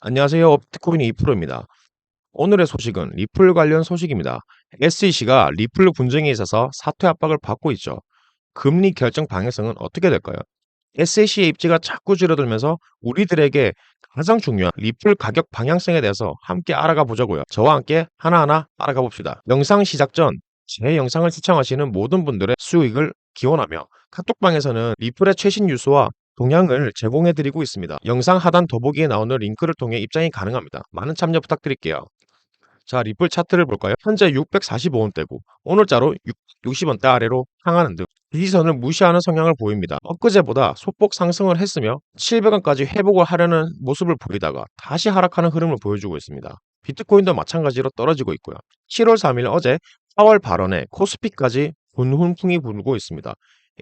안녕하세요. 비트코인 2프로입니다. 오늘의 소식은 리플 관련 소식입니다. SEC가 리플 분쟁에 있어서 사퇴 압박을 받고 있죠. 금리 결정 방향성은 어떻게 될까요? SEC의 입지가 자꾸 줄어들면서 우리들에게 가장 중요한 리플 가격 방향성에 대해서 함께 알아가 보자고요. 저와 함께 하나하나 알아가 봅시다. 영상 시작 전 제 영상을 시청하시는 모든 분들의 수익을 기원하며 카톡방에서는 리플의 최신 뉴스와 동향을 제공해 드리고 있습니다. 영상 하단 더보기에 나오는 링크를 통해 입장이 가능합니다. 많은 참여 부탁드릴게요. 자, 리플 차트를 볼까요? 현재 645원대고 오늘자로 60원대 아래로 향하는 등 지지선을 무시하는 성향을 보입니다. 엊그제보다 소폭 상승을 했으며 700원까지 회복을 하려는 모습을 보이다가 다시 하락하는 흐름을 보여주고 있습니다. 비트코인도 마찬가지로 떨어지고 있고요. 7월 3일 어제 4월 발언에 코스피까지 분훈풍이 불고 있습니다.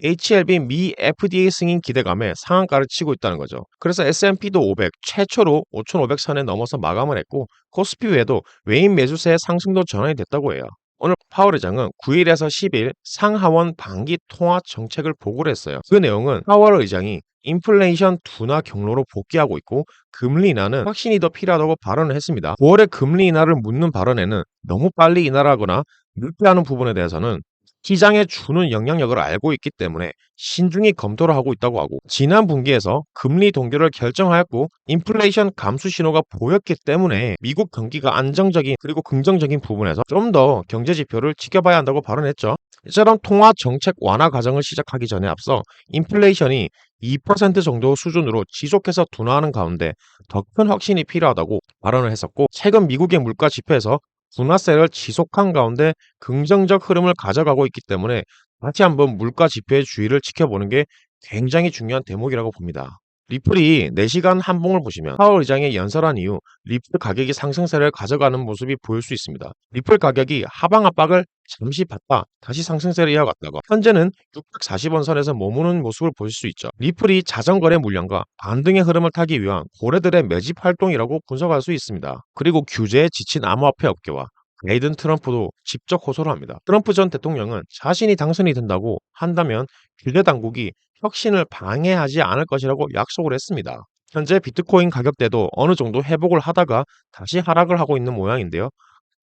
HLB 미 FDA 승인 기대감에 상한가를 치고 있다는 거죠. 그래서 S&P도 500 최초로 5,500선에 넘어서 마감을 했고 코스피 외에도 외인 매수세의 상승도 전환이 됐다고 해요. 오늘 파월 의장은 9일에서 10일 상하원 반기 통화 정책을 보고를 했어요. 그 내용은 파월 의장이 인플레이션 둔화 경로로 복귀하고 있고 금리 인하는 확신이 더 필요하다고 발언을 했습니다. 9월에 금리 인하를 묻는 발언에는 너무 빨리 인하라거나 늦게 하는 부분에 대해서는 시장에 주는 영향력을 알고 있기 때문에 신중히 검토를 하고 있다고 하고 지난 분기에서 금리 동결을 결정하였고 인플레이션 감수 신호가 보였기 때문에 미국 경기가 안정적인 그리고 긍정적인 부분에서 좀 더 경제 지표를 지켜봐야 한다고 발언했죠. 이처럼 통화 정책 완화 과정을 시작하기 전에 앞서 인플레이션이 2% 정도 수준으로 지속해서 둔화하는 가운데 더 큰 확신이 필요하다고 발언을 했었고 최근 미국의 물가 지표에서 둔화세를 지속한 가운데 긍정적 흐름을 가져가고 있기 때문에 다시 한번 물가 지표의 주의를 지켜보는 게 굉장히 중요한 대목이라고 봅니다. 리플이 4시간 한봉을 보시면 파월 의장의 연설한 이후 리플 가격이 상승세를 가져가는 모습이 보일 수 있습니다. 리플 가격이 하방 압박을 잠시 받다 다시 상승세를 이어갔다가 현재는 640원 선에서 머무는 모습을 보실 수 있죠. 리플이 자전거래 물량과 반등의 흐름을 타기 위한 고래들의 매집 활동이라고 분석할 수 있습니다. 그리고 규제에 지친 암호화폐 업계와 레이든 트럼프도 직접 호소를 합니다. 트럼프 전 대통령은 자신이 당선이 된다고 한다면 규제 당국이 혁신을 방해하지 않을 것이라고 약속을 했습니다. 현재 비트코인 가격대도 어느 정도 회복을 하다가 다시 하락을 하고 있는 모양인데요.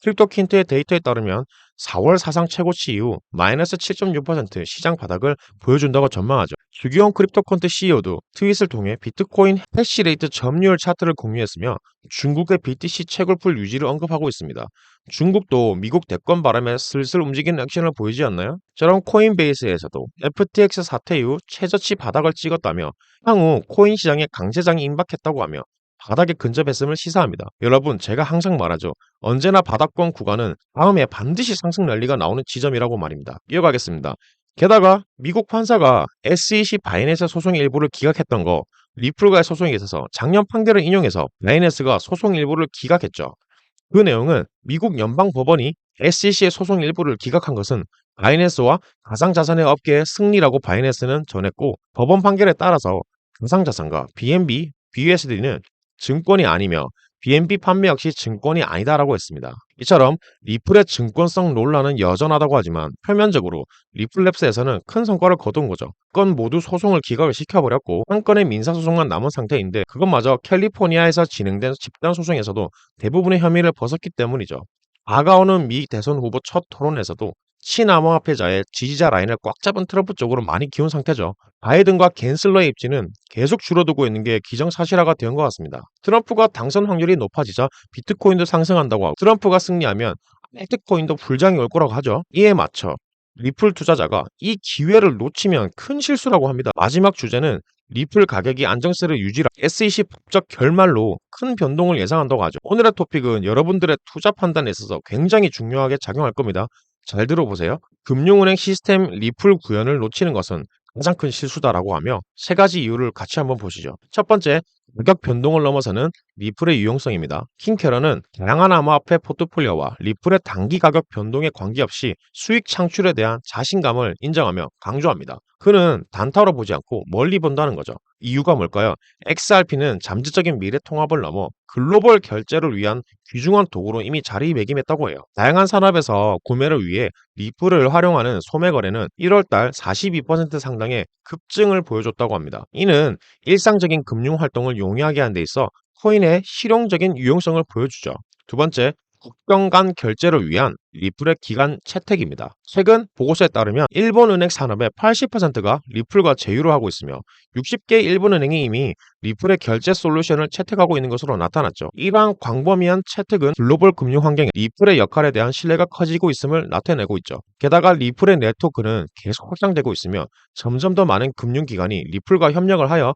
크립토킨트의 데이터에 따르면 4월 사상 최고치 이후 마이너스 7.6% 시장 바닥을 보여준다고 전망하죠. 주기용 크립토컨트 CEO도 트윗을 통해 비트코인 해시레이트 점유율 차트를 공유했으며 중국의 BTC 채굴풀 유지를 언급하고 있습니다. 중국도 미국 대권 바람에 슬슬 움직이는 액션을 보이지 않나요? 저런 코인베이스에서도 FTX 사태 이후 최저치 바닥을 찍었다며 향후 코인 시장에 강세장이 임박했다고 하며 바닥에 근접했음을 시사합니다. 여러분, 제가 항상 말하죠. 언제나 바닥권 구간은 다음에 반드시 상승 랠리가 나오는 지점이라고 말입니다. 이어가겠습니다. 게다가 미국 판사가 SEC 바이낸스 소송 일부를 기각했던 거 리플과의 소송에 있어서 작년 판결을 인용해서 바이낸스가 소송 일부를 기각했죠. 그 내용은 미국 연방 법원이 SEC의 소송 일부를 기각한 것은 바이낸스와 가상자산의 업계의 승리라고 바이낸스는 전했고 법원 판결에 따라서 가상자산과 BNB, BUSD는 증권이 아니며 BNB 판매 역시 증권이 아니다라고 했습니다. 이처럼 리플의 증권성 논란은 여전하다고 하지만 표면적으로 리플랩스에서는 큰 성과를 거둔 거죠. 건 모두 소송을 기각을 시켜버렸고 한 건의 민사소송만 남은 상태인데 그것마저 캘리포니아에서 진행된 집단 소송에서도 대부분의 혐의를 벗었기 때문이죠. 다가오는 미 대선 후보 첫 토론에서도 친암호화폐자의 지지자 라인을 꽉 잡은 트럼프 쪽으로 많이 기운 상태죠. 바이든과 겐슬러의 입지는 계속 줄어들고 있는 게 기정사실화가 된 것 같습니다. 트럼프가 당선 확률이 높아지자 비트코인도 상승한다고 하고 트럼프가 승리하면 비트코인도 불장이 올 거라고 하죠. 이에 맞춰 리플 투자자가 이 기회를 놓치면 큰 실수라고 합니다. 마지막 주제는 리플 가격이 안정세를 유지라 SEC 법적 결말로 큰 변동을 예상한다고 하죠. 오늘의 토픽은 여러분들의 투자 판단에 있어서 굉장히 중요하게 작용할 겁니다. 잘 들어보세요. 금융은행 시스템 리플 구현을 놓치는 것은 가장 큰 실수다라고 하며 세 가지 이유를 같이 한번 보시죠. 첫 번째, 가격 변동을 넘어서는 리플의 유용성입니다. 킹캐러는 다양한 암호화폐 포트폴리오와 리플의 단기 가격 변동에 관계없이 수익 창출에 대한 자신감을 인정하며 강조합니다. 그는 단타로 보지 않고 멀리 본다는 거죠. 이유가 뭘까요? XRP는 잠재적인 미래 통합을 넘어 글로벌 결제를 위한 귀중한 도구로 이미 자리매김했다고 해요. 다양한 산업에서 구매를 위해 리플을 활용하는 소매 거래는 1월달 42% 상당의 급증을 보여줬다고 합니다. 이는 일상적인 금융 활동을 용이하게 하는 데 있어 코인의 실용적인 유용성을 보여주죠. 두 번째, 국경 간 결제를 위한 리플의 기간 채택입니다. 최근 보고서에 따르면 일본 은행 산업의 80%가 리플과 제휴를 하고 있으며 60개 일본 은행이 이미 리플의 결제 솔루션을 채택하고 있는 것으로 나타났죠. 이러한 광범위한 채택은 글로벌 금융 환경에 리플의 역할에 대한 신뢰가 커지고 있음을 나타내고 있죠. 게다가 리플의 네트워크는 계속 확장되고 있으며 점점 더 많은 금융기관이 리플과 협력을 하여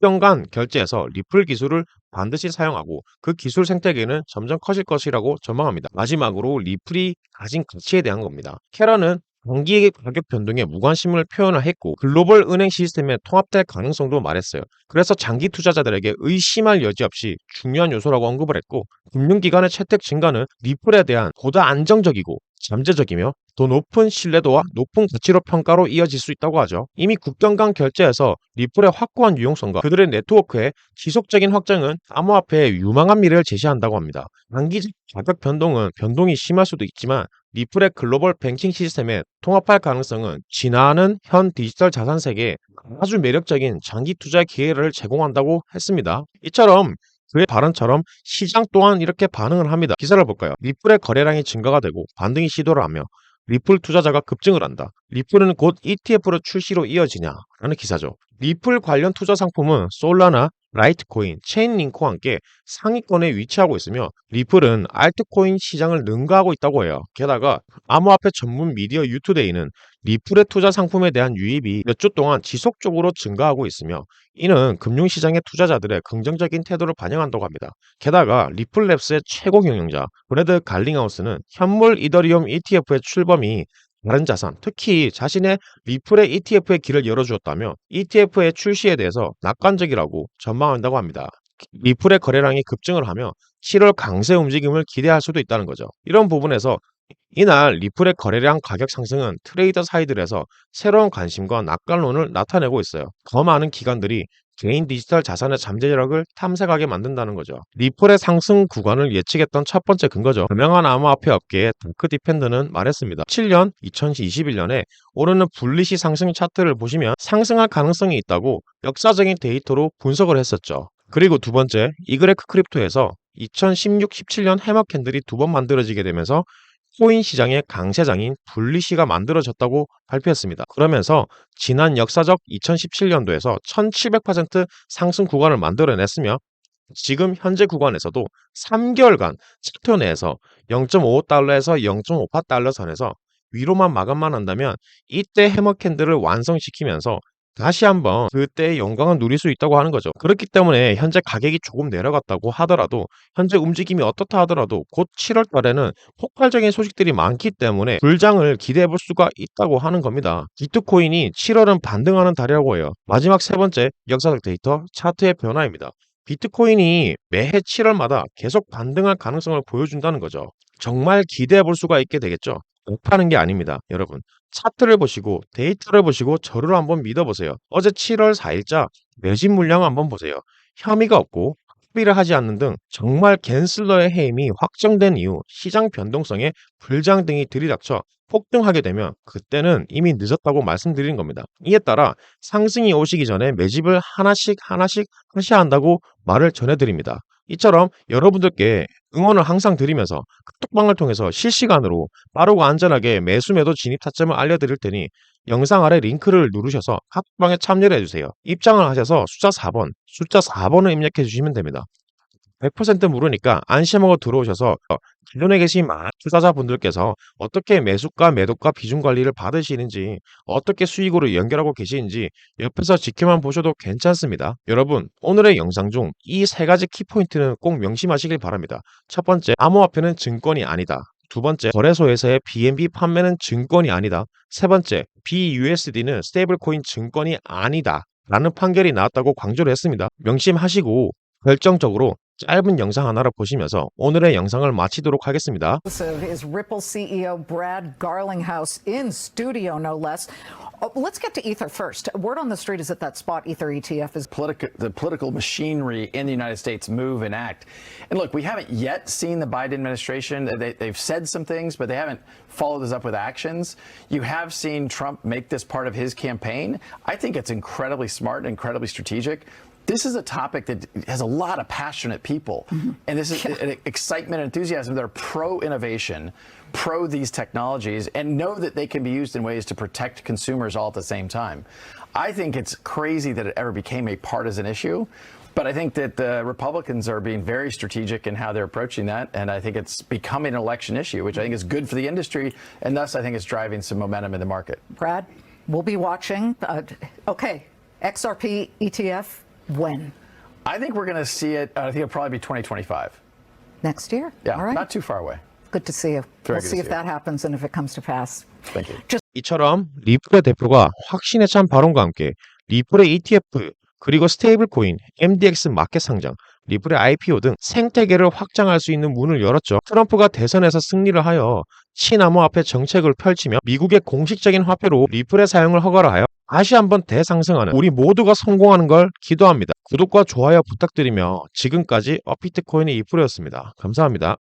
국경 간 결제에서 리플 기술을 반드시 사용하고 그 기술 생태계는 점점 커질 것이라고 전망합니다. 마지막으로 리플이 가진 가치에 대한 겁니다. 캐런은 단기 가격 변동에 무관심을 표현을 했고 글로벌 은행 시스템에 통합될 가능성도 말했어요. 그래서 장기 투자자들에게 의심할 여지 없이 중요한 요소라고 언급을 했고 금융기관의 채택 증가는 리플에 대한 보다 안정적이고 잠재적이며 더 높은 신뢰도와 높은 가치로 평가로 이어질 수 있다고 하죠. 이미 국경 간 결제에서 리플의 확고한 유용성과 그들의 네트워크의 지속적인 확장은 암호화폐의 유망한 미래를 제시한다고 합니다. 단기적 가격 변동은 변동이 심할 수도 있지만 리플의 글로벌 뱅킹 시스템에 통합할 가능성은 지나는 현 디지털 자산 세계에 아주 매력적인 장기 투자 기회를 제공한다고 했습니다. 이처럼 그의 발언처럼 시장 또한 이렇게 반응을 합니다. 기사를 볼까요? 리플의 거래량이 증가가 되고 반등이 시도를 하며 리플 투자자가 급증을 한다. 리플은 곧 ETF로 출시로 이어지냐라는 기사죠. 리플 관련 투자 상품은 솔라나, 라이트코인, 체인링크와 함께 상위권에 위치하고 있으며 리플은 알트코인 시장을 능가하고 있다고 해요. 게다가 암호화폐 전문 미디어 유투데이는 리플의 투자 상품에 대한 유입이 몇 주 동안 지속적으로 증가하고 있으며 이는 금융시장의 투자자들의 긍정적인 태도를 반영한다고 합니다. 게다가 리플랩스의 최고 경영자 브래드 갈링하우스는 현물 이더리움 ETF의 출범이 다른 자산, 특히 자신의 리플의 ETF의 길을 열어주었다며 ETF의 출시에 대해서 낙관적이라고 전망한다고 합니다. 리플의 거래량이 급증을 하며 7월 강세 움직임을 기대할 수도 있다는 거죠. 이런 부분에서 이날 리플의 거래량 가격 상승은 트레이더 사이들에서 새로운 관심과 낙관론을 나타내고 있어요. 더 많은 기관들이 개인 디지털 자산의 잠재력을 탐색하게 만든다는 거죠. 리플의 상승 구간을 예측했던 첫 번째 근거죠. 유명한 암호화폐 업계의 다크 디펜더는 말했습니다. 7년 2021년에 오르는 분리시 상승 차트를 보시면 상승할 가능성이 있다고 역사적인 데이터로 분석을 했었죠. 그리고 두 번째, 이그레크 크립토에서 2016-17년 해머 캔들이 두 번 만들어지게 되면서 코인 시장의 강세장인 분리시가 만들어졌다고 발표했습니다. 그러면서 지난 역사적 2017년도에서 1700% 상승 구간을 만들어냈으며 지금 현재 구간에서도 3개월간 차트 내에서 0.55달러에서 0.58달러 선에서 위로만 마감만 한다면 이때 해머 캔들을 완성시키면서 다시 한번 그때의 영광을 누릴 수 있다고 하는 거죠. 그렇기 때문에 현재 가격이 조금 내려갔다고 하더라도 현재 움직임이 어떻다 하더라도 곧 7월 달에는 폭발적인 소식들이 많기 때문에 불장을 기대해 볼 수가 있다고 하는 겁니다. 비트코인이 7월은 반등하는 달이라고 해요. 마지막 세 번째 역사적 데이터 차트의 변화입니다. 비트코인이 매해 7월마다 계속 반등할 가능성을 보여준다는 거죠. 정말 기대해 볼 수가 있게 되겠죠. 못 파는 게 아닙니다. 여러분. 차트를 보시고 데이터를 보시고 저를 한번 믿어 보세요. 어제 7 월 4 일자 매집 물량 한번 보세요. 혐의가 없고 합의를 하지 않는 등 정말 갠슬러의 해임이 확정된 이후 시장 변동성에 불장 등이 들이닥쳐 폭등하게 되면 그때는 이미 늦었다고 말씀드린 겁니다. 이에 따라 상승이 오시기 전에 매집을 하나씩 하나씩 하셔야 한다고 말을 전해드립니다. 이처럼 여러분들께 응원을 항상 드리면서 카톡방을 통해서 실시간으로 빠르고 안전하게 매수 매도 진입 타점을 알려드릴 테니 영상 아래 링크를 누르셔서 카톡방에 참여를 해주세요. 입장을 하셔서 숫자 4번, 숫자 4번을 입력해 주시면 됩니다. 100% 무료니까 안심하고 들어오셔서 기존에 계신 많은 투자자분들께서 어떻게 매수가, 매도가 비중 관리를 받으시는지, 어떻게 수익으로 연결하고 계시는지 옆에서 지켜만 보셔도 괜찮습니다. 여러분, 오늘의 영상 중 이 세 가지 키포인트는 꼭 명심하시길 바랍니다. 첫 번째, 암호화폐는 증권이 아니다. 두 번째, 거래소에서의 BNB 판매는 증권이 아니다. 세 번째, BUSD는 스테이블 코인 증권이 아니다. 라는 판결이 나왔다고 강조를 했습니다. 명심하시고 결정적으로 짧은 영상 하나를 보시면서 오늘의 영상을 마치도록 하겠습니다. is Ripple CEO Brad Garlinghouse in studio, no less. Uh, let's get to Ether first. Word on the street is that that spot Ether ETF is Politic, the political machinery in the United States move and act. And look, we haven't yet seen the Biden administration. They, they've said some things, but they haven't followed this up with actions. You have seen Trump make this part of his campaign. I think it's incredibly smart and incredibly strategic. this is a topic that has a lot of passionate people, and this is an excitement and enthusiasm that are pro innovation, pro these technologies, and know that they can be used in ways to protect consumers all at the same time. I think it's crazy that it ever became a partisan issue. But I think that the Republicans are being very strategic in how they're approaching that. And I think it's becoming an election issue, which I think is good for the industry. And thus, I think it's driving some momentum in the market. Brad, we'll be watching. Uh, okay, XRP ETF when? I think we're going to see it, I think it'll probably be 2025. Next year? Yeah, All right. not too far away. good to see you. Very we'll good see to if see you. that happens and if it comes to pass. Thank you. 이처럼 리플의 대표가 확신에 찬 발언과 함께 리플의 ETF 그리고 스테이블 코인, MDX 마켓 상장, 리플의 IPO 등 생태계를 확장할 수 있는 문을 열었죠. 트럼프가 대선에서 승리를 하여 친암호화폐 정책을 펼치며 미국의 공식적인 화폐로 리플의 사용을 허가하여 다시 한번 대상승하는 우리 모두가 성공하는 걸 기도합니다. 구독과 좋아요 부탁드리며 지금까지 어피트코인의 이프로였습니다. 감사합니다.